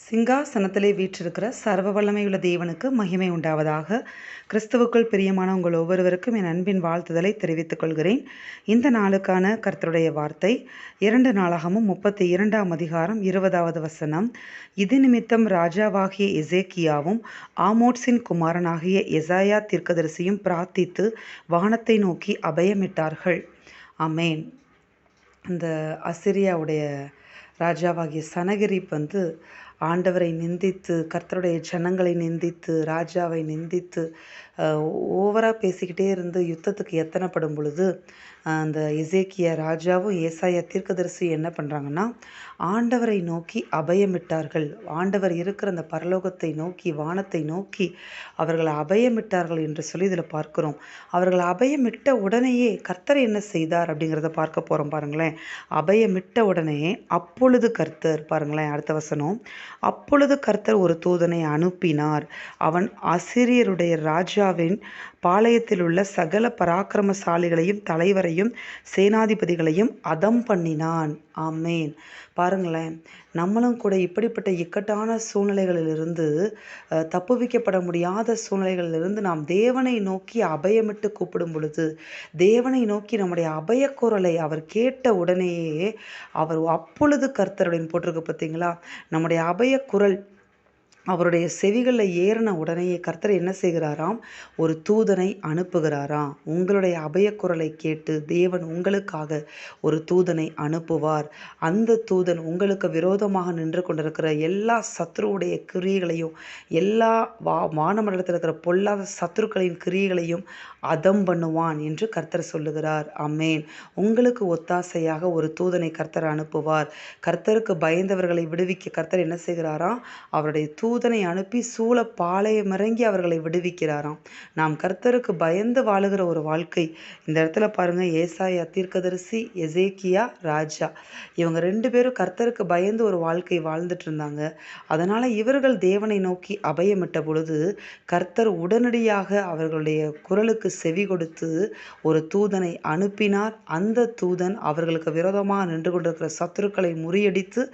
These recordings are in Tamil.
சிங்காசனத்திலே வீற்றிருக்கிற சர்வ வல்லமையுள்ள தேவனுக்கு மகிமை உண்டாவதாக. கிறிஸ்துவுக்குள் பிரியமான உங்கள் ஒவ்வொருவருக்கும் என் அன்பின் வாழ்த்துதலை தெரிவித்துக் கொள்கிறேன். இந்த நாளுக்கான கர்த்தருடைய வார்த்தை இரண்டு நாளாகமும் முப்பத்தி இரண்டாம் அதிகாரம் இருபதாவது வசனம். இது நிமித்தம் ராஜாவாகிய எசேக்கியாவும் ஆமோட்ஸின் குமாரனாகிய எசாயா தீர்க்கதரிசியும் பிரார்த்தித்து வானத்தை நோக்கி அபயமிட்டார்கள். அமேன் இந்த அசிரியாவுடைய ராஜாவாகிய சனகிரிப் வந்து ஆண்டவரை நிந்தித்து கர்த்தருடைய ஜனங்களை நிந்தித்து ராஜாவை நிந்தித்து ஓவராக பேசிக்கிட்டே இருந்து யுத்தத்துக்கு எத்தனைப்படும் பொழுது அந்த இசேக்கிய ராஜாவும் ஏசாயா தீர்க்கதரிசி என்ன பண்ணுறாங்கன்னா ஆண்டவரை நோக்கி அபயமிட்டார்கள். ஆண்டவர் இருக்கிற அந்த பரலோகத்தை நோக்கி வானத்தை நோக்கி அவர்களை அபயமிட்டார்கள் என்று சொல்லி இதில் பார்க்குறோம். அவர்களை அபயமிட்ட உடனேயே கர்த்தர் என்ன செய்தார் அப்படிங்கிறத பார்க்க போகிறோம் பாருங்களேன். அபயமிட்ட உடனே அப்பொழுது கர்த்தர் பாருங்களேன் அடுத்த வசனம். அப்பொழுது கர்த்தர் ஒரு தூதனை அனுப்பினார். அவன் அசிரியருடைய ராஜாவின் பாளையத்தில் உள்ள சகல பராக்கிரமசாலிகளையும் தலைவரையும் சேனாதிபதிகளையும் அதம் பண்ணினான். ஆமேன். பாருங்களேன் நம்மளும் கூட இப்படிப்பட்ட இக்கட்டான சூழ்நிலைகளிலிருந்து தப்புவிக்கப்பட முடியாத சூழ்நிலைகளிலிருந்து நாம் தேவனை நோக்கி அபயமிட்டு கூப்பிடும் பொழுது தேவனை நோக்கி நம்முடைய அபயக்குரலை அவர் கேட்ட உடனேயே அவர் அப்பொழுது கர்த்தருடன் போட்டிருக்கு பார்த்தீங்களா? நம்முடைய அபயக்குரல் அவருடைய செவிகளில் ஏறின உடனேயே கர்த்தர் என்ன செய்கிறாராம்? ஒரு தூதனை அனுப்புகிறாராம். உங்களுடைய அபயக்குரலை கேட்டு தேவன் உங்களுக்காக ஒரு தூதனை அனுப்புவார். அந்த தூதன் உங்களுக்கு விரோதமாக நின்று கொண்டிருக்கிற எல்லா சத்ருவுடைய கிரியைகளையும் எல்லா வா வானமண்டலத்தில் இருக்கிற பொல்லாத சத்ருக்களின் கிரியைகளையும் அதம் பண்ணுவான் என்று கர்த்தர் சொல்லுகிறார். அம்மேன் உங்களுக்கு ஒத்தாசையாக ஒரு தூதனை கர்த்தர் அனுப்புவார். கர்த்தருக்கு பயந்தவர்களை விடுவிக்க கர்த்தர் என்ன செய்கிறாராம்? அவருடைய தூ தூதனை அனுப்பி சூழ பாளையமிறங்கி அவர்களை விடுவிக்கிறாராம். நாம் கர்த்தருக்கு பயந்து வாழுகிற ஒரு வாழ்க்கை. இந்த இடத்துல பாருங்க ஏசாயா தீர்க்கதரிசி எசேக்கியா ராஜா. இவங்க ரெண்டு பேரும் கர்த்தருக்கு பயந்து ஒரு வாழ்க்கை வாழ்ந்துட்டு இருந்தாங்க. அதனால இவர்கள் தேவனை நோக்கி அபயமிட்ட பொழுது கர்த்தர் உடனடியாக அவர்களுடைய குரலுக்கு செவி கொடுத்து ஒரு தூதனை அனுப்பினார். அந்த தூதன் அவர்களுக்கு விரோதமாக நின்று கொண்டிருக்கிற சத்துருக்களை முறியடித்து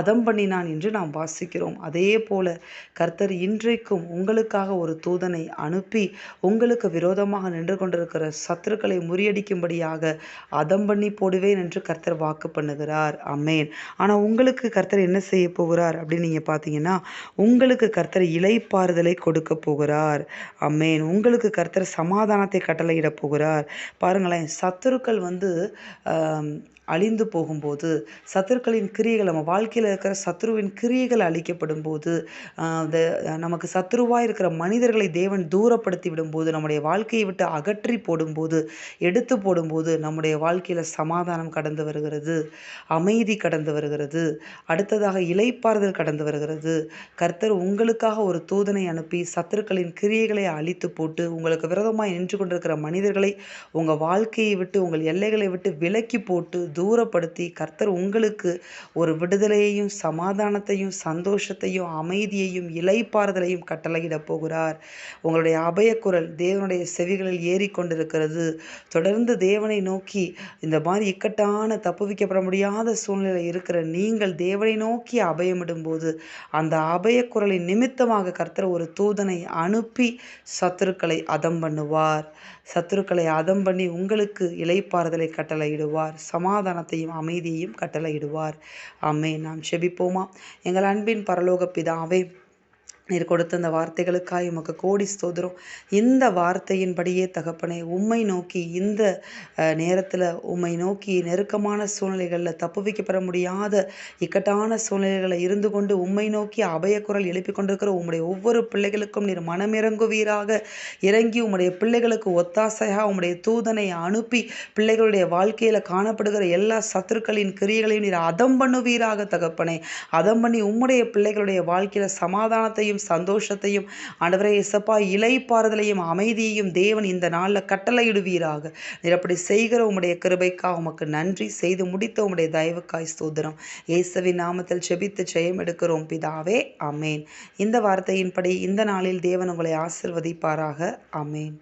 அதம் பண்ணினான் என்று நாம் வாசிக்கிறோம். அதே போல கர்த்தர் இன்றைக்கும் உங்களுக்காக ஒரு தூதனை அனுப்பி உங்களுக்கு விரோதமாக நின்று கொண்டிருக்கிற சத்துருக்களை முறியடிக்கும்படியாக அதம் பண்ணி போடுவேன் என்று கர்த்தர் வாக்கு பண்ணுகிறார். அம்மேன் ஆனால் உங்களுக்கு கர்த்தர் என்ன செய்ய போகிறார் அப்படின்னு நீங்கள் பார்த்தீங்கன்னா உங்களுக்கு கர்த்தர் இலைப்பாறுதலை கொடுக்க போகிறார். அம்மேன் உங்களுக்கு கர்த்தர் சமாதானத்தை கட்டளையிட போகிறார். பாருங்களேன் சத்துருக்கள் வந்து அழிந்து போகும்போது சத்துருக்களின் கிரியைகள் நம்ம வாழ்க்கையில் இருக்கிற சத்ருவின் கிரியைகள் அழிக்கப்படும் போது அந்த நமக்கு சத்ருவாக இருக்கிற மனிதர்களை தேவன் தூரப்படுத்தி விடும்போது நம்முடைய வாழ்க்கையை விட்டு அகற்றி போடும்போது எடுத்து போடும்போது நம்முடைய வாழ்க்கையில் சமாதானம் கடந்து வருகிறது அமைதி கடந்து வருகிறது அடுத்ததாக இலைப்பாறுதல் கடந்து வருகிறது. கர்த்தர் உங்களுக்காக ஒரு தூதனை அனுப்பி சத்துருக்களின் கிரியைகளை அழித்து போட்டு உங்களுக்கு விரதமாக நின்று கொண்டிருக்கிற மனிதர்களை உங்கள் வாழ்க்கையை விட்டு உங்கள் எல்லைகளை விட்டு விலக்கி போட்டு தூரப்படுத்தி கர்த்தர் உங்களுக்கு ஒரு விடுதலையையும் சமாதானத்தையும் சந்தோஷத்தையும் அமைதியையும் இலைப்பாறுதலையும் கட்டளையிட போகிறார். உங்களுடைய அபயக்குரல் தேவனுடைய செவிகளில் ஏறிக்கொண்டிருக்கிறது. தொடர்ந்து தேவனை நோக்கி இந்த மாதிரி இக்கட்டான தப்புவிக்கப்பட முடியாத சூழ்நிலை இருக்கிற நீங்கள் தேவனை நோக்கி அபயமிடும்போது அந்த அபயக்குரலின் நிமித்தமாக கர்த்தர் ஒரு தூதனை அனுப்பி சத்துருக்களை அதம் பண்ணுவார். சத்துருக்களை அதம் பண்ணி உங்களுக்கு இலைப்பாறுதலை கட்டளையிடுவார். சமாதானத்தையும் அமைதியையும் கட்டளையிடுவார். அம்மே நாம் செபிப்போமா? எங்கள் அன்பின் பரலோக பிதாவே நீர் கொடுத்த அந்த வார்த்தைகளுக்காய் உமக்கு கோடி ஸ்தோதரம் இந்த வார்த்தையின்படியே தகப்பனே உம்மை நோக்கி இந்த நேரத்தில் உம்மை நோக்கி நெருக்கமான சூழ்நிலைகளில் தப்பு வைக்கப்பட முடியாத இக்கட்டான சூழ்நிலைகளை இருந்து கொண்டு உம்மை நோக்கி அபயக்குரல் எழுப்பி கொண்டிருக்கிற உம்முடைய ஒவ்வொரு பிள்ளைகளுக்கும் நீர் மனமிறங்குவீராக. இறங்கி உம்முடைய பிள்ளைகளுக்கு ஒத்தாசையாக உம்முடைய தூதனை அனுப்பி பிள்ளைகளுடைய வாழ்க்கையில் காணப்படுகிற எல்லா சத்துருக்களின் கிரியைகளையும் நீர் அதம் பண்ணுவீராக தகப்பனே. அதம் பண்ணி உம்முடைய பிள்ளைகளுடைய வாழ்க்கையில் சமாதானத்தையும் மகிழ்ச்சியையும் சந்தோஷத்தையும் ஆண்டவரே இசப்பா இலைப்பாறுதலையும் அமைதியையும் தேவன் இந்த நாளில் கட்டளையிடுவீராக. நீர் அப்படி செய்கிற உம்முடைய கிருபைக்காக உமக்கு நன்றி. செய்து முடித்த உம்முடைய தயவுக்காய் ஸ்தோத்திரம். இயேசுவின் நாமத்தில் செபித்து ஜெயம் எடுக்கிறோம். பிதாவே அமேன் இந்த வார்த்தையின்படி இந்த நாளில் தேவன் உங்களை ஆசிர்வதிப்பாராக. அமேன்